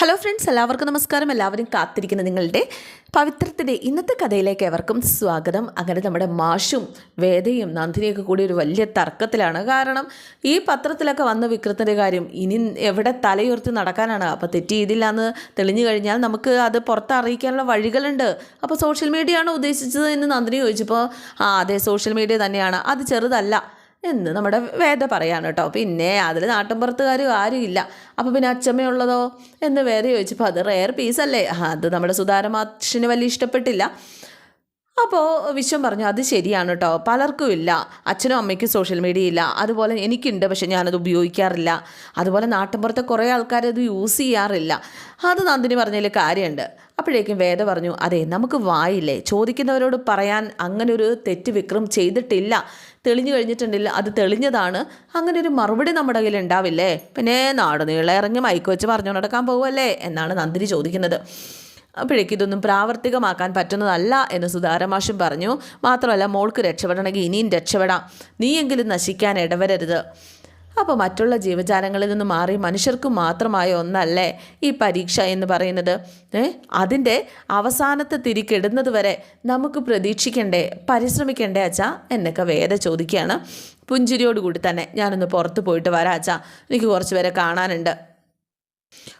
Hello friends എല്ലാവർക്കും നമസ്കാരം. എല്ലാവരും കാത്തിരിക്കുന്ന നിങ്ങളുടെ പവിത്രത്തിന്റെ ഇന്നത്തെ കഥയിലേക്ക് എവർക്കും സ്വാഗതം. അങ്ങനെ നമ്മുടെ മാഷും വേദയും നന്ദിനിയൊക്കെ കൂടി ഒരു വലിയ തർക്കത്തിലാണ്. കാരണം ഈ പത്രത്തിലൊക്കെ വന്ന വിക്രത്തിന്റെ കാര്യം ഇനി എവിടെ തലയുയർത്തി നടക്കാനാണ്? അപ്പോൾ തെറ്റ് ചെയ്തില്ല എന്ന് തെളിഞ്ഞു കഴിഞ്ഞാൽ നമുക്ക് അത് പുറത്ത് അറിയിക്കാനുള്ള വഴികളുണ്ട്. അപ്പോൾ സോഷ്യൽ മീഡിയ ആണോ ഉദ്ദേശിച്ചത് എന്ന് നന്ദിനി ചോദിച്ചപ്പോൾ ആ അതെ സോഷ്യൽ മീഡിയ തന്നെയാണ്. അത് ചെറുതല്ല. എന്ന് നമ്മുടെ വേദ പറയാണ് കേട്ടോ. പിന്നെ അതിൽ നാട്ടിൻപുറത്തുകാർ ആരും ഇല്ല അപ്പോൾ പിന്നെ അച്ചമ്മയുള്ളതോ എന്ന് വേദ ചോദിച്ചപ്പോൾ അത് റെയർ പീസല്ലേ അത് നമ്മുടെ സുധാരമാഷിന് വലിയ ഇഷ്ടപ്പെട്ടില്ല. അപ്പോൾ വിശ്വം പറഞ്ഞു അത് ശരിയാണ് കേട്ടോ. പലർക്കും ഇല്ല. അച്ഛനും അമ്മയ്ക്കും സോഷ്യൽ മീഡിയ ഇല്ല. അതുപോലെ എനിക്കുണ്ട് പക്ഷെ ഞാനത് ഉപയോഗിക്കാറില്ല. അതുപോലെ നാട്ടിൻപുറത്തെ കുറേ ആൾക്കാർ അത് യൂസ് ചെയ്യാറില്ല. അത് നന്ദിനി പറഞ്ഞതിൽ കാര്യമുണ്ട്. അപ്പോഴേക്കും വേദ പറഞ്ഞു അതെ നമുക്ക് വായില്ലേ? ചോദിക്കുന്നവരോട് പറയാൻ അങ്ങനെ ഒരു തെറ്റ് വിക്രം ചെയ്തിട്ടില്ല. തെളിഞ്ഞു കഴിഞ്ഞിട്ടുണ്ടെങ്കിൽ അത് തെളിഞ്ഞതാണ്. അങ്ങനെ ഒരു മറുപടി നമ്മുടെ കയ്യിൽ ഉണ്ടാവില്ലേ? പിന്നെ നാട് നീളെ ഇറങ്ങി മൈക്ക് വെച്ച് പറഞ്ഞു നടക്കാൻ പോകുമല്ലേ എന്നാണ് നന്ദിനി ചോദിക്കുന്നത്. അപ്പോഴേക്ക് ഇതൊന്നും പ്രാവർത്തികമാക്കാൻ പറ്റുന്നതല്ല എന്ന് സുധാരമാഷും പറഞ്ഞു. മാത്രമല്ല മോൾക്ക് രക്ഷപ്പെടണമെങ്കിൽ ഇനിയും രക്ഷപ്പെടാം. നീയെങ്കിലും നശിക്കാൻ ഇടവരരുത്. അപ്പോൾ മറ്റുള്ള ജീവജാലങ്ങളിൽ നിന്ന് മാറി മനുഷ്യർക്ക് മാത്രമായ ഒന്നല്ലേ ഈ പരീക്ഷ എന്ന് പറയുന്നത്? അതിന്റെ അവസാനത്തെ തിരിക്കിടുന്നത് വരെ നമുക്ക് പ്രതീക്ഷിക്കണ്ടേ? പരിശ്രമിക്കണ്ടേ അച്ഛാ? എന്നൊക്കെ വേദ ചോദിക്കുകയാണ്. പുഞ്ചിരിയോടുകൂടി തന്നെ ഞാനൊന്ന് പുറത്ത് പോയിട്ട് വരാം അച്ഛാ. എനിക്ക് കുറച്ച് പേരെ കാണാനുണ്ട്.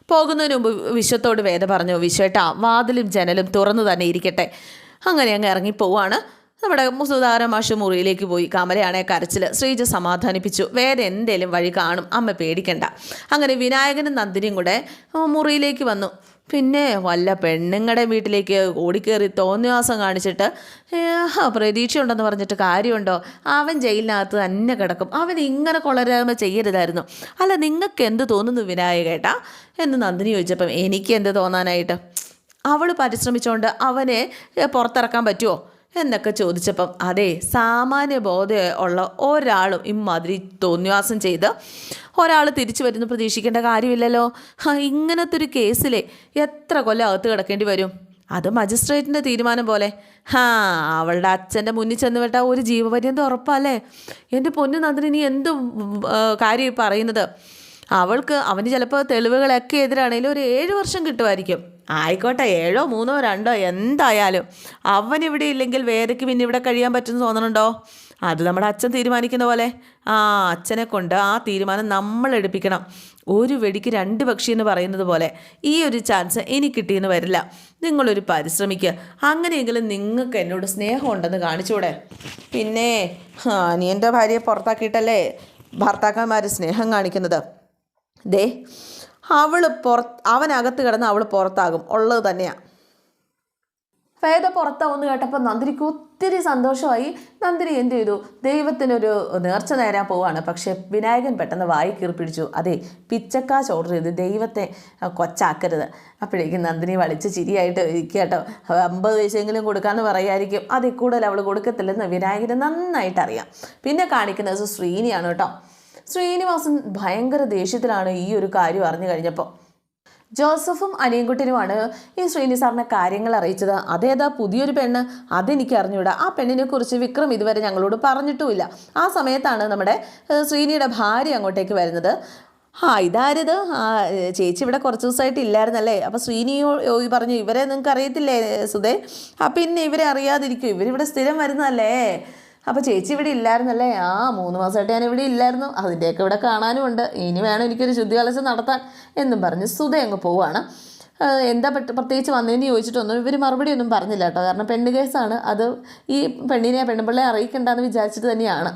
പോകുന്നതിന് മുമ്പ് വിശ്വത്തോട് വേദ പറഞ്ഞു വിശ്വേട്ടാ വാതിലും ജനലും തുറന്നു തന്നെ ഇരിക്കട്ടെ. അങ്ങനെ അങ്ങ് ഇറങ്ങി പോവാണ്. നമ്മുടെ മുസുദാര മാഷ് മുറിയിലേക്ക് പോയി. കമലയാണെ കരച്ചിൽ ശ്രീജ സമാധാനിപ്പിച്ചു. വേറെ എന്തേലും വഴി കാണും. അമ്മ പേടിക്കണ്ട. അങ്ങനെ വിനായകനും നന്ദിനിയും കൂടെ മുറിയിലേക്ക് വന്നു. പിന്നെ വല്ല പെണ്ണുങ്ങളുടെ വീട്ടിലേക്ക് ഓടിക്കേറി തോന്നിവാസം കാണിച്ചിട്ട് പ്രതീക്ഷയുണ്ടെന്ന് പറഞ്ഞിട്ട് കാര്യമുണ്ടോ? അവൻ ജയിലിനകത്ത് തന്നെ കിടക്കും. അവൻ ഇങ്ങനെ കൊളരാമ ചെയ്യരുതായിരുന്നു. അല്ല നിങ്ങൾക്ക് എന്ത് തോന്നുന്നു വിനായകേട്ടാ? എന്ന് നന്ദിനി ചോദിച്ചപ്പം എനിക്ക് എന്ത് തോന്നാനായിട്ട്? അവൾ പരിശ്രമിച്ചുകൊണ്ട് അവനെ പുറത്തിറക്കാൻ പറ്റുമോ എന്നൊക്കെ ചോദിച്ചപ്പം അതെ സാമാന്യ ബോധം ഉള്ള ഒരാളും ഇമാതിരി തോന്നിവാസം ചെയ്ത് ഒരാൾ തിരിച്ചു വരുന്നു പ്രതീക്ഷിക്കേണ്ട കാര്യമില്ലല്ലോ. ഇങ്ങനത്തെ ഒരു കേസിലെ എത്ര കൊല്ലം അകത്ത് കിടക്കേണ്ടി വരും? അത് മജിസ്ട്രേറ്റിന്റെ തീരുമാനം പോലെ. ഹാ അവളുടെ അച്ഛന്റെ മുന്നിൽ ചെന്ന് വിട്ട ഒരു ജീവപര്യന്തം ഉറപ്പല്ലേ എന്റെ പൊന്നു നന്ദിനി നീ എന്ത് കാര്യം പറയുന്നത്? അവൾക്ക് അവന് ചിലപ്പോൾ തെളിവുകളൊക്കെ എതിരാണെങ്കിലും ഒരു ഏഴ് വർഷം കിട്ടുമായിരിക്കും. ആയിക്കോട്ടെ ഏഴോ മൂന്നോ രണ്ടോ എന്തായാലും. അവൻ ഇവിടെ ഇല്ലെങ്കിൽ വേദയ്ക്ക് പിന്നെ ഇവിടെ കഴിയാൻ പറ്റുമെന്ന് തോന്നണുണ്ടോ? അത് നമ്മുടെ അച്ഛൻ തീരുമാനിക്കുന്ന പോലെ. ആ അച്ഛനെ കൊണ്ട് ആ തീരുമാനം നമ്മൾ എടുപ്പിക്കണം. ഒരു വെടിക്ക് രണ്ട് പക്ഷി എന്ന് പറയുന്നത് പോലെ ഈ ഒരു ചാൻസ് എനിക്ക് കിട്ടിയെന്ന് വരില്ല. നിങ്ങളൊരു പരിശ്രമിക്കുക അങ്ങനെയെങ്കിലും നിങ്ങൾക്ക് എന്നോട് സ്നേഹമുണ്ടെന്ന് കാണിച്ചൂടെ. പിന്നെ അനിയന്റെ ഭാര്യയെ പുറത്താക്കിയിട്ടല്ലേ? ഭർത്താക്കന്മാർ സ്നേഹം കാണിക്കുന്നത്. ദേ അവൾ പുറത്ത് അവനകത്ത് കിടന്ന് അവൾ പുറത്താകും. ഉള്ളത് തന്നെയാണ് വേദ പുറത്താവുമെന്ന് കേട്ടപ്പോൾ നന്ദിനിക്ക് ഒത്തിരി സന്തോഷമായി. നന്ദിനി എന്ത് ചെയ്തു? ദൈവത്തിനൊരു നേർച്ച നേരാൻ പോവാണ്. പക്ഷേ വിനായകൻ പെട്ടെന്ന് വായി കീർപ്പിടിച്ചു അതെ പിച്ചക്കാശ് ഓർഡർ ചെയ്ത് ദൈവത്തെ കൊച്ചാക്കരുത്. അപ്പോഴേക്കും നന്ദിനി വളിച്ച് ചിരിയായിട്ട് ഇരിക്കുക കേട്ടോ. അമ്പത് പൈസയെങ്കിലും കൊടുക്കാമെന്ന് പറയായിരിക്കും. അതിൽ കൂടുതൽ അവൾ കൊടുക്കത്തില്ലെന്ന് വിനായകന് നന്നായിട്ട് അറിയാം പിന്നെ കാണിക്കുന്നത് ശ്രീനിയാണ് കേട്ടോ. ശ്രീനിവാസൻ ഭയങ്കര ദേഷ്യത്തിലാണ് ഈ ഒരു കാര്യം അറിഞ്ഞു കഴിഞ്ഞപ്പോൾ. ജോസഫും അനിയൻകുട്ടിനുമാണ് ഈ ശ്രീനി സാറിനെ കാര്യങ്ങൾ അറിയിച്ചത്. അതേതാ പുതിയൊരു പെണ്ണ്? അതെനിക്ക് അറിഞ്ഞൂടാ. ആ പെണ്ണിനെ കുറിച്ച് വിക്രം ഇതുവരെ ഞങ്ങളോട് പറഞ്ഞിട്ടുമില്ല. ആ സമയത്താണ് നമ്മുടെ ശ്രീനിയുടെ ഭാര്യ അങ്ങോട്ടേക്ക് വരുന്നത്. ആ ഇതാരത്? ആ ചേച്ചി ഇവിടെ കുറച്ച് ദിവസമായിട്ട് ഇല്ലായിരുന്നല്ലേ? അപ്പോൾ ശ്രീനിയോ പറഞ്ഞു ഇവരെ നിങ്ങൾക്ക് അറിയത്തില്ലേ സുധേ? ആ പിന്നെ ഇവരെ അറിയാതിരിക്കും. ഇവരിവിടെ സ്ഥിരം വരുന്നതല്ലേ? അപ്പോൾ ചേച്ചി ഇവിടെ ഇല്ലായിരുന്നല്ലേ? ആ മൂന്ന് മാസമായിട്ട് ഞാൻ ഇവിടെ ഇല്ലായിരുന്നു. അതിന്റെയൊക്കെ ഇവിടെ കാണാനും ഉണ്ട് ഇനി വേണം എനിക്കൊരു ശുദ്ധികലശം നടത്താൻ എന്നും പറഞ്ഞ് സുധ അങ്ങ് പോവാണ്. എന്താ പ്രത്യേകിച്ച് വന്നതെന്ന് ചോദിച്ചിട്ടൊന്നും ഇവർ മറുപടി ഒന്നും പറഞ്ഞില്ല കേട്ടോ. കാരണം പെണ്ണ് കേസാണ്. അത് ഈ പെണ്ണിനെ പെണ്ണുപിള്ളയെ അറിയിക്കണ്ടെന്ന് വിചാരിച്ചിട്ട് തന്നെയാണ്.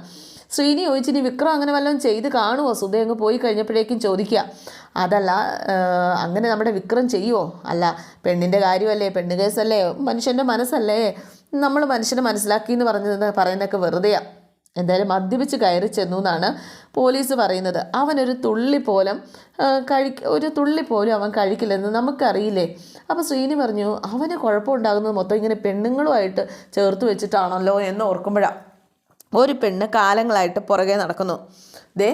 ശ്രീനി ചോദിച്ചിനി വിക്രം അങ്ങനെ വല്ലതും ചെയ്ത് കാണുമോ സുധ അങ്ങ് പോയി കഴിഞ്ഞപ്പോഴേക്കും ചോദിക്കുക അതല്ല അങ്ങനെ നമ്മുടെ വിക്രം ചെയ്യുമോ അല്ല പെണ്ണിന്റെ കാര്യമല്ലേ? പെണ്ണ് കേസല്ലേ? മനുഷ്യന്റെ മനസ്സല്ലേ? നമ്മൾ മനുഷ്യനെ മനസ്സിലാക്കി എന്ന് പറഞ്ഞത് പറയുന്നതൊക്കെ വെറുതെയാണ് എന്തായാലും മദ്യപിച്ച് കയറി ചെന്നു എന്നാണ് പോലീസ് പറയുന്നത്. അവനൊരു തുള്ളി പോലും കഴി ഒരു തുള്ളി പോലും അവൻ കഴിക്കില്ലെന്ന് നമുക്കറിയില്ലേ? അപ്പോൾ ശ്രീനി പറഞ്ഞു അവന് കുഴപ്പമുണ്ടാകുന്നത് മൊത്തം ഇങ്ങനെ പെണ്ണുങ്ങളുമായിട്ട് ചേർത്ത് വെച്ചിട്ടാണല്ലോ എന്ന് ഓർക്കുമ്പോഴാണ് ഒരു പെണ്ണ് കാലങ്ങളായിട്ട് പുറകെ നടക്കുന്നു. ദേ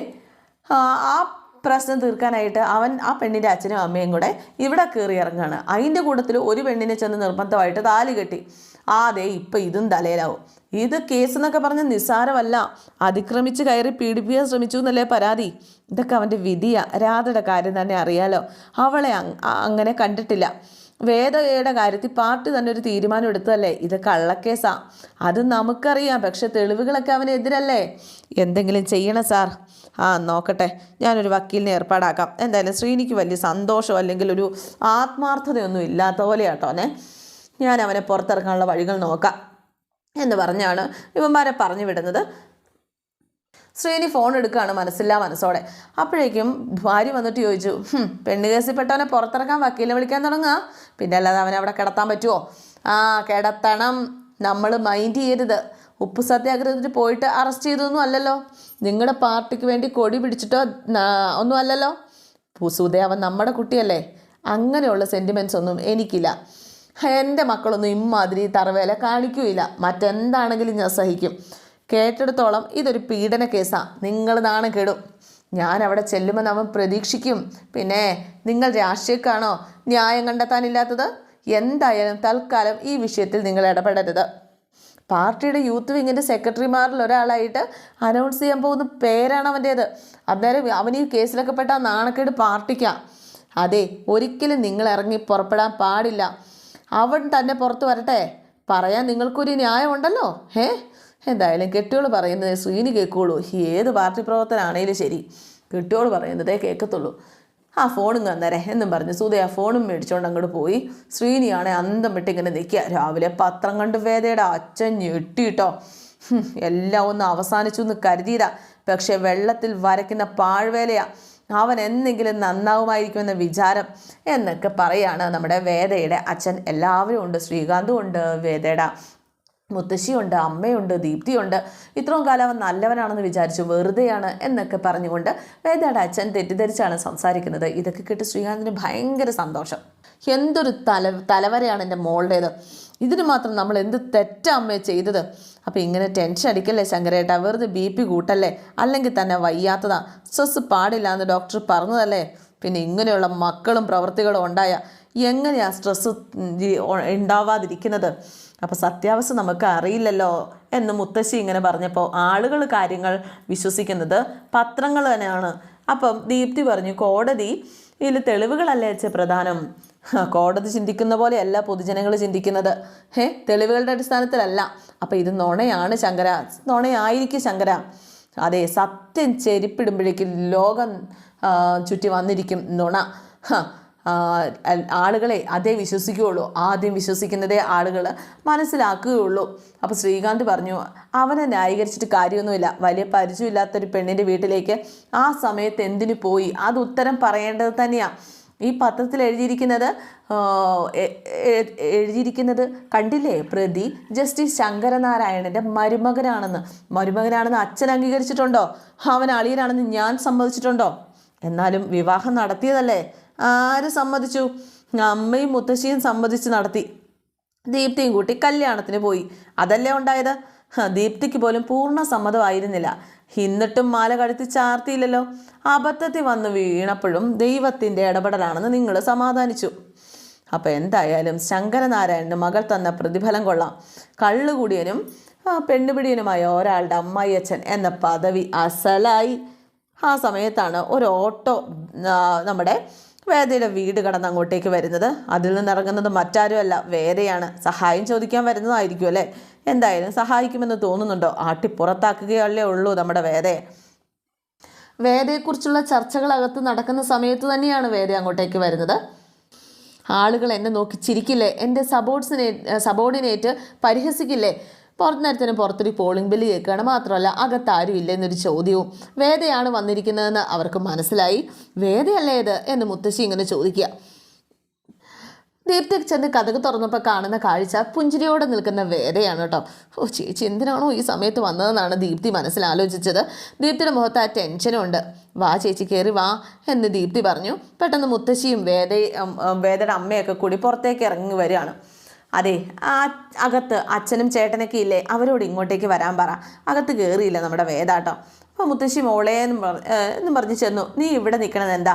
ആ പ്രശ്നം തീർക്കാനായിട്ട് അവൻ ആ പെണ്ണിന്റെ അച്ഛനും അമ്മയും കൂടെ ഇവിടെ കയറി ഇറങ്ങുകയാണ്. അതിന്റെ കൂട്ടത്തിൽ ഒരു പെണ്ണിനെ ചെന്ന് നിർബന്ധമായിട്ട് താലി കെട്ടി. ആ അതെ ഇപ്പം ഇതും തലയിലാവും. ഇത് കേസ് എന്നൊക്കെ പറഞ്ഞ് നിസ്സാരമല്ല. അതിക്രമിച്ച് കയറി പീഡിപ്പിക്കാൻ ശ്രമിച്ചു എന്നല്ലേ പരാതി? ഇതൊക്കെ അവന്റെ വിധിയാ. രാധയുടെ കാര്യം തന്നെ അറിയാലോ. അവളെ അങ്ങനെ കണ്ടിട്ടില്ല. വേദയുടെ കാര്യത്തിൽ പാർട്ടി തന്നെ ഒരു തീരുമാനം എടുത്തതല്ലേ? ഇത് കള്ളക്കേസാ. അത് നമുക്കറിയാം. പക്ഷെ തെളിവുകളൊക്കെ അവനെതിരല്ലേ എന്തെങ്കിലും ചെയ്യണം സാർ. ആ നോക്കട്ടെ. ഞാനൊരു വക്കീലിനെ ഏർപ്പാടാക്കാം. എന്തായാലും ശ്രീനിക്ക് വലിയ സന്തോഷം അല്ലെങ്കിൽ ഒരു ആത്മാർത്ഥതയൊന്നും ഇല്ലാത്ത പോലെയാട്ടോനെ ഞാൻ അവനെ പുറത്തിറക്കാനുള്ള വഴികൾ നോക്കാം എന്ന് പറഞ്ഞാണ് ഇവന്മാരെ പറഞ്ഞു വിടുന്നത്. ശ്രീനി ഫോൺ എടുക്കുകയാണ് മനസ്സില്ലാ മനസ്സോടെ. അപ്പോഴേക്കും ഭാര്യ വന്നിട്ട് ചോദിച്ചു "ഹും, പെണ്ണ് കേസിൽപ്പെട്ടവനെ പുറത്തിറക്കാൻ വക്കീലിനെ വിളിക്കാൻ തുടങ്ങുക പിന്നെ അല്ലാതെ അവനെ അവിടെ കിടത്താൻ പറ്റുമോ ആ കിടത്തണം. നമ്മൾ മൈൻഡ് ചെയ്യരുത്. ഉപ്പ് സത്യാഗ്രഹത്തിന് പോയിട്ട് അറസ്റ്റ് ചെയ്തൊന്നും അല്ലല്ലോ. നിങ്ങളുടെ പാർട്ടിക്ക് വേണ്ടി കൊടി പിടിച്ചിട്ടോ ഒന്നും അല്ലല്ലോ. സുധേ അവൻ നമ്മുടെ കുട്ടിയല്ലേ? അങ്ങനെയുള്ള സെന്റിമെന്റ്സ് ഒന്നും എനിക്കില്ല. എന്റെ മക്കളൊന്നും ഇമ്മാതിരി തറവേല കാണിക്കുകയില്ല മറ്റെന്താണെങ്കിലും ഞാൻ സഹിക്കും. കേട്ടെടുത്തോളം ഇതൊരു പീഡന കേസാണ് നിങ്ങൾ നാണം കെടും. ഞാൻ അവിടെ ചെല്ലുമെന്ന് അവൻ പ്രതീക്ഷിക്കും. പിന്നെ നിങ്ങൾ രാഷ്ട്രീയക്കാണോ ന്യായം കണ്ടെത്താനില്ലാത്തത്? എന്തായാലും തൽക്കാലം ഈ വിഷയത്തിൽ നിങ്ങൾ ഇടപെടരുത്. പാർട്ടിയുടെ യൂത്ത് വിങ്ങിന്റെ സെക്രട്ടറിമാരിൽ ഒരാളായിട്ട് അനൗൺസ് ചെയ്യാൻ പോകുന്ന പേരാണ് അവന്റേത് അന്നേരം അവൻ ഈ കേസിലൊക്കെ പെട്ട നാണക്കേട് പാർട്ടിക്കാം. അതെ ഒരിക്കലും നിങ്ങൾ ഇറങ്ങി പുറപ്പെടാൻ പാടില്ല. അവൻ തന്നെ പുറത്ത് വരട്ടെ. പറയാൻ നിങ്ങൾക്കൊരു ന്യായമുണ്ടല്ലോ. ഏ എന്തായാലും കെട്ടിയോൾ പറയുന്നത് ശ്രീനി കേൾക്കുള്ളൂ. ഏത് പാർട്ടി പ്രവർത്തനാണേലും ശരി. കെട്ടിയോൾ പറയുന്നതേ കേൾക്കത്തുള്ളൂ. ആ ഫോണും തന്നേരെ എന്നും പറഞ്ഞ് സുധ ആ ഫോണും മേടിച്ചുകൊണ്ട് അങ്ങോട്ട് പോയി. ശ്രീനിയാണെ അന്തം വിട്ട് ഇങ്ങനെ നിൽക്കുക. രാവിലെ പത്രം കണ്ട് വേദയുടെ അച്ഛൻ ഞെട്ടിട്ടോ. എല്ലാം ഒന്ന് അവസാനിച്ചു എന്ന് കരുതിയതാ. പക്ഷെ വെള്ളത്തിൽ വരയ്ക്കുന്ന പാഴ്വേലയാ. അവൻ എന്തെങ്കിലും നന്നാവുമായിരിക്കുമെന്ന വിചാരം എന്നൊക്കെ പറയാണ് നമ്മുടെ വേദയുടെ അച്ഛൻ. എല്ലാവരും ഉണ്ട്. ശ്രീകാന്തും ഉണ്ട് വേദയുടെ മുത്തശ്ശിയുണ്ട് അമ്മയുണ്ട് ദീപ്തിയുണ്ട്. ഇത്രയും കാലം അവൻ നല്ലവനാണെന്ന് വിചാരിച്ചു വെറുതെയാണ് എന്നൊക്കെ പറഞ്ഞുകൊണ്ട് വേദയുടെ അച്ഛൻ തെറ്റിദ്ധരിച്ചാണ് സംസാരിക്കുന്നത്. ഇതൊക്കെ കേട്ട് ശ്രീകാന്തിന് ഭയങ്കര സന്തോഷം. എന്തൊരു തല തലവരെയാണ് എന്റെ മോളുടേത്. ഇതിന് മാത്രം നമ്മൾ എന്ത് തെറ്റാ അമ്മയെ ചെയ്തത്? അപ്പോൾ ഇങ്ങനെ ടെൻഷൻ അടിക്കല്ലേ ശങ്കരേട്ട? വെറുതെ ബി പി കൂട്ടല്ലേ? അല്ലെങ്കിൽ തന്നെ വയ്യാത്തതാ. സ്ട്രെസ് പാടില്ല എന്ന് ഡോക്ടർ പറഞ്ഞതല്ലേ? പിന്നെ ഇങ്ങനെയുള്ള മക്കളും പ്രവൃത്തികളും ഉണ്ടായ എങ്ങനെയാ സ്ട്രെസ് ഉണ്ടാവാതിരിക്കുന്നത് അപ്പോൾ സത്യാവസ്ഥ നമുക്ക് അറിയില്ലല്ലോ എന്ന് മുത്തശ്ശി ഇങ്ങനെ പറഞ്ഞപ്പോൾ ആളുകൾ കാര്യങ്ങൾ വിശ്വസിക്കുന്നത് പത്രങ്ങൾ തന്നെയാണ്. അപ്പം ദീപ്തി പറഞ്ഞു കോടതി ഇതിൽ തെളിവുകളല്ലേ അച്ഛ പ്രധാനം? കോടതി ചിന്തിക്കുന്ന പോലെയല്ല പൊതുജനങ്ങൾ ചിന്തിക്കുന്നത്. ഹേ തെളിവുകളുടെ അടിസ്ഥാനത്തിലല്ല. അപ്പം ഇത് നുണയാണ് ശങ്കര. നുണയായിരിക്കും ശങ്കര. അതെ സത്യം ചെരിപ്പിടുമ്പോഴേക്കും ലോകം ചുറ്റി വന്നിരിക്കും നുണ. ആളുകളെ അതേ വിശ്വസിക്കുകയുള്ളൂ. ആദ്യം വിശ്വസിക്കുന്നതേ ആളുകൾ മനസ്സിലാക്കുകയുള്ളൂ. അപ്പോൾ ശ്രീകാന്ത് പറഞ്ഞു അവനെ ന്യായീകരിച്ചിട്ട് കാര്യമൊന്നുമില്ല. വലിയ പരിചയമില്ലാത്തൊരു പെണ്ണിന്റെ വീട്ടിലേക്ക് ആ സമയത്ത് എന്തിനു പോയി? അത് ഉത്തരം പറയേണ്ടത് തന്നെയാണ് ഈ പത്രത്തിൽ എഴുതിയിരിക്കുന്നത് എഴുതിയിരിക്കുന്നത് കണ്ടില്ലേ പ്രതി? ജസ്റ്റിസ് ശങ്കരനാരായണന്റെ മരുമകനാണെന്ന്. മരുമകനാണെന്ന് അച്ഛൻ അംഗീകരിച്ചിട്ടുണ്ടോ? അവൻ അളിയനാണെന്ന് ഞാൻ സമ്മതിച്ചിട്ടുണ്ടോ? എന്നാലും വിവാഹം നടത്തിയതല്ലേ? ആര് സമ്മതിച്ചു? അമ്മയും മുത്തശ്ശിയും സമ്മതിച്ച് നടത്തി. ദീപ്തിയും കൂട്ടി കല്യാണത്തിന് പോയി. അതല്ലേ ഉണ്ടായത്? ദീപ്തിക്ക് പോലും പൂർണ സമ്മതമായിരുന്നില്ല. എന്നിട്ടും മാല കഴുത്തി ചാർത്തിയില്ലല്ലോ. അബദ്ധത്തിൽ വന്ന് വീണപ്പോഴും ദൈവത്തിന്റെ ഇടപെടലാണെന്ന് നിങ്ങൾ സമാധാനിച്ചു. അപ്പോൾ എന്തായാലും ശങ്കരനാരായണന് മകൾ തന്ന പ്രതിഫലം കൊള്ളാം. കള്ളുകൂടിയനും പെണ്ണുപിടിയനുമായ ഒരാളുടെ അമ്മായിയച്ഛൻ എന്ന പദവി അസലായി. ആ സമയത്താണ് ഒരു ഓട്ടോ നമ്മുടെ വേദയുടെ വീട് കടന്ന് അങ്ങോട്ടേക്ക് വരുന്നത്. അതിൽ നിന്ന് ഇറങ്ങുന്നത് മറ്റാരുമല്ല വേദയാണ്. സഹായം ചോദിക്കാൻ വരുന്നതായിരിക്കും അല്ലേ? എന്തായാലും സഹായിക്കുമെന്ന് തോന്നുന്നുണ്ടോ? ആട്ടി പുറത്താക്കുകയല്ലേ ഉള്ളൂ നമ്മുടെ വേദയെ. വേദയെക്കുറിച്ചുള്ള ചർച്ചകളകത്ത് നടക്കുന്ന സമയത്ത് തന്നെയാണ് വേദ അങ്ങോട്ടേക്ക് വരുന്നത്. ആളുകൾ എന്നെ നോക്കി ചിരിക്കില്ലേ? എന്റെ സബോർഡിനേറ്റ് സബോർഡിനേറ്റ് പരിഹസിക്കില്ലേ? പുറത്ത് നേരത്തിന് പുറത്തൊരു പോളിംഗ് ബില്ല് കേൾക്കുകയാണ്. മാത്രമല്ല അകത്ത് ആരും ഇല്ല എന്നൊരു ചോദ്യവും വേദയാണ് വന്നിരിക്കുന്നതെന്ന് അവർക്ക് മനസ്സിലായി. വേദയല്ലേ ഇത്? എന്ന് മുത്തശ്ശി ഇങ്ങനെ ചോദിക്കുക. ദീപ്തി ചെന്ന് കഥക് തുറന്നപ്പോൾ കാണുന്ന കാഴ്ച പുഞ്ചിരിയോടെ നിൽക്കുന്ന വേദയാണ് കേട്ടോ. ഓ ചേച്ചി എന്തിനാണോ ഈ സമയത്ത് വന്നതെന്നാണ് ദീപ്തി മനസ്സിൽ ആലോചിച്ചത്. ദീപ്തിയുടെ മുഖത്ത് ആ ടെൻഷനുണ്ട് വാ ചേച്ചി കയറി വാ എന്ന് ദീപ്തി പറഞ്ഞു. പെട്ടെന്ന് മുത്തശ്ശിയും വേദ വേദയുടെ അമ്മയൊക്കെ കൂടി പുറത്തേക്ക് ഇറങ്ങി വരികയാണ്. അതെ ആ അകത്ത് അച്ഛനും ചേട്ടനൊക്കെ ഇല്ലേ? അവരോട് ഇങ്ങോട്ടേക്ക് വരാൻ പറ. അകത്ത് കയറിയില്ല നമ്മുടെ വേദാട്ടോ. അപ്പോൾ മുത്തശ്ശി മോളെ എന്ന് പറ എന്ന് പറഞ്ഞ് ചെന്നു. നീ ഇവിടെ നിൽക്കണത് എന്താ?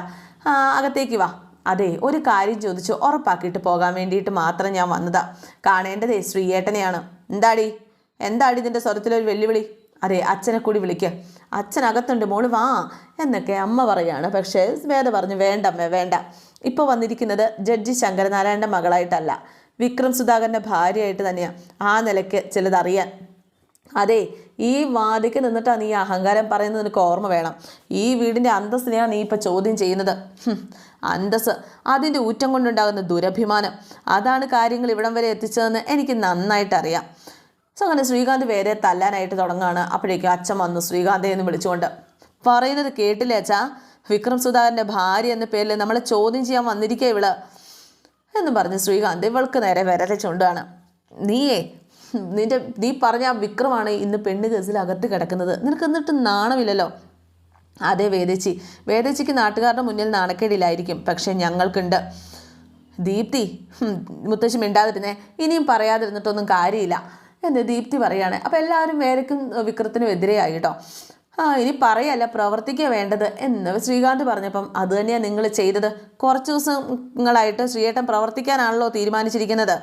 അകത്തേക്ക് വാ. അതെ ഒരു കാര്യം ചോദിച്ചു. ഉറപ്പാക്കിയിട്ട് പോകാൻ വേണ്ടിയിട്ട് മാത്രം ഞാൻ വന്നതാ. കാണേണ്ടതേ ശ്രീയേട്ടനെയാണ്. എന്താടി? എന്താടി ഇതിന്റെ സ്വരത്തിലൊരു വെല്ലുവിളി? അതെ അച്ഛനെ കൂടി വിളിക്കുക അച്ഛൻ അകത്തുണ്ട് മോൾ വാ. എന്നൊക്കെ അമ്മ പറയാണ്. പക്ഷേ വേദ പറഞ്ഞു വേണ്ട അമ്മ വേണ്ട. ഇപ്പോൾ വന്നിരിക്കുന്നത് ജഡ്ജി ശങ്കരനാരായണന്റെ മകളായിട്ടല്ല. വിക്രം സുധാകരന്റെ ഭാര്യയായിട്ട് തന്നെയാണ് ആ നിലയ്ക്ക് ചിലതറിയാൻ. അതെ ഈ വാദിക്ക് നിന്നിട്ടാണ് നീ അഹങ്കാരം പറയുന്നത് നിനക്ക് ഓർമ്മ വേണം. ഈ വീടിന്റെ അന്തസ്സിനെയാണ് നീ ഇപ്പം ചോദ്യം ചെയ്യുന്നത്. അന്തസ് അതിന്റെ ഊറ്റം കൊണ്ടുണ്ടാകുന്ന ദുരഭിമാനം. അതാണ് കാര്യങ്ങൾ ഇവിടം വരെ എത്തിച്ചതെന്ന് എനിക്ക് നന്നായിട്ട് അറിയാം. സോ അങ്ങനെ ശ്രീകാന്ത് വേറെ തല്ലാനായിട്ട് തുടങ്ങുകയാണ് അപ്പോഴേക്കും അച്ഛൻ വന്നു ശ്രീകാന്തെ എന്ന് വിളിച്ചുകൊണ്ട്. പറയുന്നത് കേട്ടില്ലേ അച്ഛാ? വിക്രം സുധാകരന്റെ ഭാര്യ എന്ന പേരിൽ നമ്മളെ ചോദ്യം ചെയ്യാൻ വന്നിരിക്കുക ഇവൾ. എന്ന് പറഞ്ഞ് ശ്രീകാന്ത് ഇവൾക്ക് നേരെ വിരലെ ചുണ്ടാണ്. നീയേ നിന്റെ നീ പറഞ്ഞ ആ വിക്രമാണ് ഇന്ന് പെണ്ണ് കേസിൽ അകത്ത് കിടക്കുന്നത്. നിനക്ക് എന്നിട്ട് നാണമില്ലല്ലോ? അതേ വേദച്ചി. വേദച്ചിക്ക് നാട്ടുകാരുടെ മുന്നിൽ നാണക്കേടില്ലായിരിക്കും പക്ഷേ ഞങ്ങൾക്കുണ്ട്. ദീപ്തി മുത്തശ്ശി മിണ്ടാതിരുന്നേ. ഇനിയും പറയാതിരുന്നിട്ടൊന്നും കാര്യമില്ല. എന്ന് ദീപ്തി പറയാണ്. അപ്പോൾ എല്ലാവരും വേരക്കും വിക്രത്തിനും എതിരെയായി കേട്ടോ. ആ ഇനി പറയല്ല പ്രവർത്തിക്കുക വേണ്ടത് എന്ന് ശ്രീകാന്ത് പറഞ്ഞപ്പം അത് തന്നെയാണ് നിങ്ങൾ ചെയ്തത്. കുറച്ച് ദിവസങ്ങളായിട്ട് ശ്രീയേട്ടൻ പ്രവർത്തിക്കാനാണല്ലോ തീരുമാനിച്ചിരിക്കുന്നത്.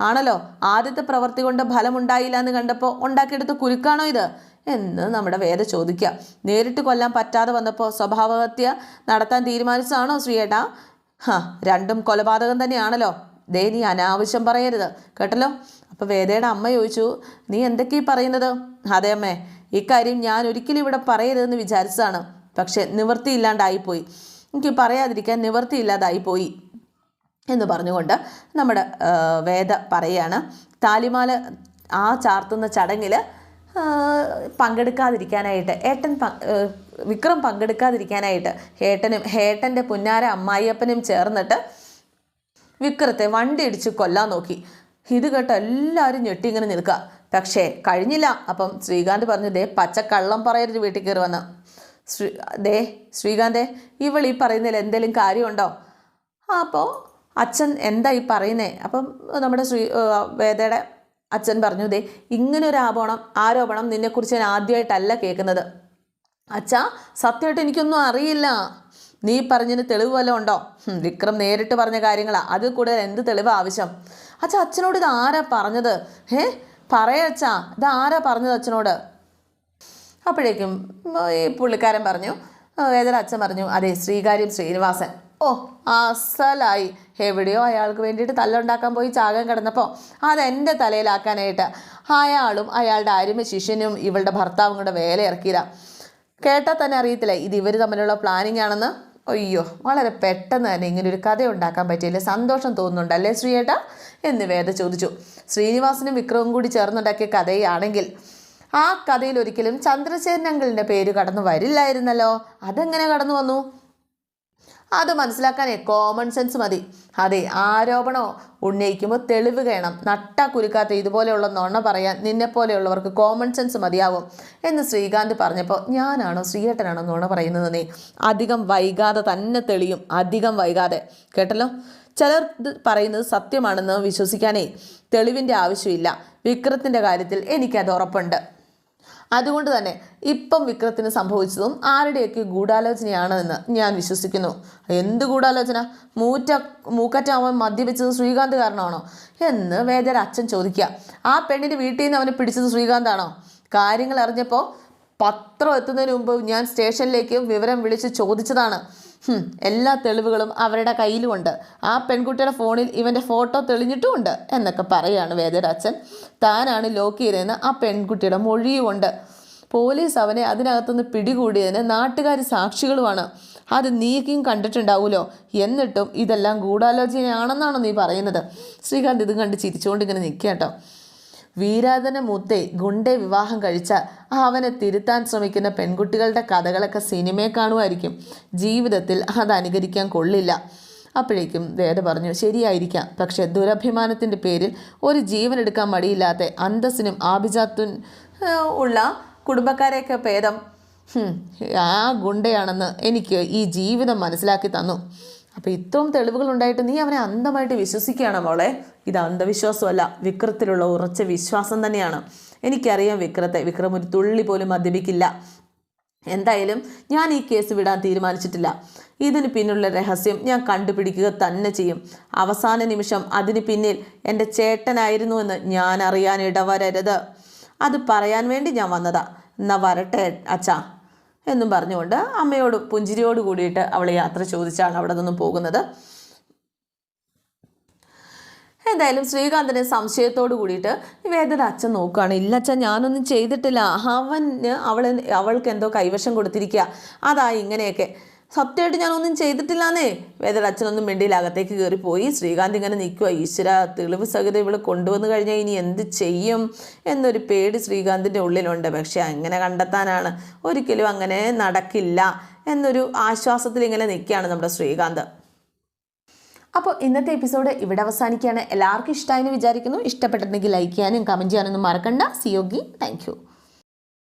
ആണല്ലോ? ആദ്യത്തെ പ്രവൃത്തി കൊണ്ട് ഫലമുണ്ടായില്ല എന്ന് കണ്ടപ്പോൾ ഉണ്ടാക്കിയെടുത്ത് കുരുക്കാണോ ഇത്? എന്ന് നമ്മുടെ വേദ ചോദിക്കുക നേരിട്ട് കൊല്ലാൻ പറ്റാതെ വന്നപ്പോൾ സ്വഭാവഹത്യ നടത്താൻ തീരുമാനിച്ചതാണോ ശ്രീയേട്ടാ? ഹാ രണ്ടും കൊലപാതകം തന്നെയാണല്ലോ. ദേ നീ അനാവശ്യം പറയരുത്. കേട്ടല്ലോ? അപ്പോൾ വേദയുടെ അമ്മ ചോദിച്ചു നീ എന്തൊക്കെയാണ് പറയുന്നത്? അതെ അമ്മേ ഇക്കാര്യം ഞാൻ ഒരിക്കലും ഇവിടെ പറയരുതെന്ന് വിചാരിച്ചതാണ്. പക്ഷെ നിവൃത്തിയില്ലാണ്ടായിപ്പോയി. എനിക്ക് പറയാതിരിക്കാൻ നിവൃത്തിയില്ലാതായിപ്പോയി എന്ന് പറഞ്ഞുകൊണ്ട് നമ്മുടെ വേദ പറയാണ് താലിമാല ആ ചാർത്തുന്ന ചടങ്ങിൽ പങ്കെടുക്കാതിരിക്കാനായിട്ട് ഏട്ടൻ വിക്രം പങ്കെടുക്കാതിരിക്കാനായിട്ട് ഹേട്ടനും ഏട്ടന്റെ പുന്നാര അമ്മായിയപ്പനും ചേർന്നിട്ട് വിക്രത്തെ വണ്ടി ഇടിച്ച് കൊല്ലാൻ നോക്കി. ഇത് കേട്ട് എല്ലാവരും ഞെട്ടി ഇങ്ങനെ നിൽക്കുക പക്ഷേ കഴിഞ്ഞില്ല. അപ്പം ശ്രീകാന്ത് പറഞ്ഞു ദേ പച്ചക്കള്ളം പറയരുത് വീട്ടിൽ കയറി വന്ന്. ശ്രീ ദേ ശ്രീകാന്തേ ഇവൾ ഈ പറയുന്നതിൽ എന്തെങ്കിലും കാര്യമുണ്ടോ? അപ്പോൾ അച്ഛൻ എന്താ ഈ പറയുന്നേ? അപ്പം നമ്മുടെ ശ്രീ വേദയുടെ അച്ഛൻ പറഞ്ഞു ദേ ഇങ്ങനെ ഒരു ആരോപണം ആരോപണം നിന്നെക്കുറിച്ച് ഞാൻ ആദ്യമായിട്ടല്ല കേൾക്കുന്നത്. അച്ഛാ സത്യമായിട്ട് എനിക്കൊന്നും അറിയില്ല. നീ പറഞ്ഞതിന് തെളിവ് വല്ലതും ഉണ്ടോ? വിക്രം നേരിട്ട് പറഞ്ഞ കാര്യങ്ങളാണ് അതിൽ കൂടുതൽ എന്ത് തെളിവ് ആവശ്യം? അച്ഛാ അച്ഛനോട് ഇത് ആരാ പറഞ്ഞത്? ഏ പറയച്ചാ ഇത് ആരാ പറഞ്ഞത് അച്ഛനോട്? അപ്പോഴേക്കും ഈ പുള്ളിക്കാരൻ പറഞ്ഞു ഏതൊരു അച്ഛൻ പറഞ്ഞു അതെ ശ്രീകാര്യം ശ്രീനിവാസൻ. ഓ അസലായി. എവിടെയോ അയാൾക്ക് വേണ്ടിയിട്ട് തല്ലുണ്ടാക്കാൻ പോയി ചാകാൻ കിടന്നപ്പോൾ അതെന്റെ തലയിലാക്കാനായിട്ട് അയാളും അയാളുടെ അരുമ ശിഷ്യനും ഇവളുടെ ഭർത്താവും കൂടെ വേല ഇറക്കിയതാണ് കേട്ടാൽ തന്നെ അറിയത്തില്ല ഇത് ഇവർ തമ്മിലുള്ള പ്ലാനിങ് ആണെന്ന്? അയ്യോ വളരെ പെട്ടെന്ന് തന്നെ ഇങ്ങനെ ഒരു കഥ ഉണ്ടാക്കാൻ പറ്റിയില്ല? സന്തോഷം തോന്നുന്നുണ്ടല്ലേ ശ്രീയേട്ട? എന്ന് വേദ ചോദിച്ചു. ശ്രീനിവാസനും വിക്രവും കൂടി ചേർന്നുണ്ടാക്കിയ കഥയാണെങ്കിൽ ആ കഥയിൽ ഒരിക്കലും ചന്ദ്രശേഖരൻ അങ്കിളിന്റെ പേര് കടന്നു വരില്ലായിരുന്നല്ലോ. അതെങ്ങനെ കടന്നു വന്നു? അത് മനസ്സിലാക്കാൻ കോമൺ സെൻസ് മതി. അതെ ആരോപണോ ഉന്നയിക്കുമ്പോൾ തെളിവ് വേണം. നട്ട കുരുക്കാത്ത ഇതുപോലെയുള്ള നുണ പറയാൻ നിന്നെപ്പോലെയുള്ളവർക്ക് കോമൺ സെൻസ് മതിയാവും എന്ന് ശ്രീകാന്ത് പറഞ്ഞപ്പോൾ ഞാനാണോ ശ്രീയേട്ടനാണോ നുണ പറയുന്നത് നീ അധികം വൈകാതെ തന്നെ തെളിയും. അധികം വൈകാതെ. കേട്ടല്ലോ? ചിലർ പറയുന്നത് സത്യമാണെന്ന് വിശ്വസിക്കാനേ തെളിവിന്റെ ആവശ്യമില്ല. വിക്രത്തിന്റെ കാര്യത്തിൽ എനിക്കത് ഉറപ്പുണ്ട്. അതുകൊണ്ട് തന്നെ ഇപ്പം വിക്രത്തിന് സംഭവിച്ചതും ആരുടെയൊക്കെ ഗൂഢാലോചനയാണ് എന്ന് ഞാൻ വിശ്വസിക്കുന്നു. എന്ത് ഗൂഢാലോചന? മൂറ്റ മൂക്കറ്റാവൻ മദ്യപിച്ചത് ശ്രീകാന്ത് കാരണമാണോ എന്ന് വേദര അച്ഛൻ ചോദിക്കുക. ആ പെണ്ണിന്റെ വീട്ടിൽ നിന്ന് അവനെ പിടിച്ചത് ശ്രീകാന്താണോ? കാര്യങ്ങൾ അറിഞ്ഞപ്പോൾ പത്രം എത്തുന്നതിന് മുമ്പ് ഞാൻ സ്റ്റേഷനിലേക്ക് വിവരം വിളിച്ച് ചോദിച്ചതാണ്. എല്ലാ തെളിവുകളും അവരുടെ കയ്യിലുമുണ്ട്. ആ പെൺകുട്ടിയുടെ ഫോണിൽ ഇവന്റെ ഫോട്ടോ തെളിഞ്ഞിട്ടുമുണ്ട് എന്നൊക്കെ പറയുകയാണ് വേദരാജൻ. താനാണ് ലോക്ക് ചെയ്തതെന്ന് ആ പെൺകുട്ടിയുടെ മൊഴിയുമുണ്ട്. പോലീസ് അവനെ അതിനകത്തുനിന്ന് പിടികൂടിയതിന് നാട്ടുകാർ സാക്ഷികളുമാണ്. അത് നീക്കിയും കണ്ടിട്ടുണ്ടാവുമല്ലോ എന്നിട്ടും ഇതെല്ലാം ഗൂഢാലോചനയാണെന്നാണോ നീ പറയുന്നത്? ശ്രീകാന്ത് ഇത് കണ്ട് ചിരിച്ചുകൊണ്ട് ഇങ്ങനെ നിൽക്കുക കേട്ടോ. വീരാധന മുത്തേ ഗുണ്ടെ വിവാഹം കഴിച്ച അവനെ തിരുത്താൻ ശ്രമിക്കുന്ന പെൺകുട്ടികളുടെ കഥകളൊക്കെ സിനിമയെ കാണുമായിരിക്കും. ജീവിതത്തിൽ അത് അനുകരിക്കാൻ കൊള്ളില്ല. അപ്പോഴേക്കും വേദ പറഞ്ഞു ശരിയായിരിക്കാം. പക്ഷെ ദുരഭിമാനത്തിന്റെ പേരിൽ ഒരു ജീവൻ എടുക്കാൻ മടിയില്ലാത്ത അന്തസ്സിനും ആഭിജാത്തും ഉള്ള കുടുംബക്കാരെയൊക്കെ ഭേദം. ആ ഗുണ്ടയാണെന്ന് എനിക്ക് ഈ ജീവിതം മനസ്സിലാക്കി തന്നു. അപ്പോൾ ഇത്രയും തെളിവുകൾ ഉണ്ടായിട്ട് നീ അവനെ അന്ധമായിട്ട് വിശ്വസിക്കുകയാണ് മോളെ? ഇത് അന്ധവിശ്വാസമല്ല വിക്രത്തിലുള്ള ഉറച്ച വിശ്വാസം തന്നെയാണ്. എനിക്കറിയാം വിക്രത്തെ. വിക്രം ഒരു തുള്ളി പോലും മദ്യപിക്കില്ല. എന്തായാലും ഞാൻ ഈ കേസ് വിടാൻ തീരുമാനിച്ചിട്ടില്ല. ഇതിന് പിന്നുള്ള രഹസ്യം ഞാൻ കണ്ടുപിടിക്കുക തന്നെ ചെയ്യും. അവസാന നിമിഷം അതിന് പിന്നിൽ എന്റെ ചേട്ടനായിരുന്നുവെന്ന് ഞാൻ അറിയാൻ ഇടവരരുത്. അത് പറയാൻ വേണ്ടി ഞാൻ വന്നതാ. എന്നാ വരട്ടെ അച്ഛാ. എന്നും പറഞ്ഞുകൊണ്ട് അമ്മയോട് പുഞ്ചിരിയോട് കൂടിയിട്ട് അവൾ യാത്ര ചോദിച്ചാണ് അവിടെ നിന്നും പോകുന്നത്. എന്തായാലും ശ്രീകാന്തിനെ സംശയത്തോട് കൂടിയിട്ട് വേദന അച്ഛൻ നോക്കുകയാണ്. ഇല്ല അച്ഛൻ ഞാനൊന്നും ചെയ്തിട്ടില്ല. അവന് അവൾ അവൾക്ക് എന്തോ കൈവശം കൊടുത്തിരിക്കുക. അതാ ഇങ്ങനെയൊക്കെ. സത്യമായിട്ട് ഞാനൊന്നും ചെയ്തിട്ടില്ലാന്നേ. വേദന അച്ഛനൊന്നും മിണ്ടിയില്ല. അകത്തേക്ക് കയറിപ്പോയി ശ്രീകാന്ത് ഇങ്ങനെ നിൽക്കുക ഈശ്വര തെളിവ് സഹിതം ഇവിടെ കൊണ്ടുവന്നു കഴിഞ്ഞാൽ ഇനി എന്ത് ചെയ്യും എന്നൊരു പേടി ശ്രീകാന്തിന്റെ ഉള്ളിലുണ്ട്. പക്ഷെ അങ്ങനെ കണ്ടെത്താനാണ് ഒരിക്കലും അങ്ങനെ നടക്കില്ല എന്നൊരു ആശ്വാസത്തിൽ ഇങ്ങനെ നിൽക്കുകയാണ് നമ്മുടെ ശ്രീകാന്ത്. അപ്പോൾ ഇന്നത്തെ എപ്പിസോഡ് ഇവിടെ അവസാനിക്കുകയാണ്. എല്ലാവർക്കും ഇഷ്ടമായെന്ന് വിചാരിക്കുന്നു. ഇഷ്ടപ്പെട്ടിട്ടുണ്ടെങ്കിൽ ലൈക്ക് ചെയ്യാനും കമന്റ് ചെയ്യാനൊന്നും മറക്കണ്ട. സിയോഗി താങ്ക്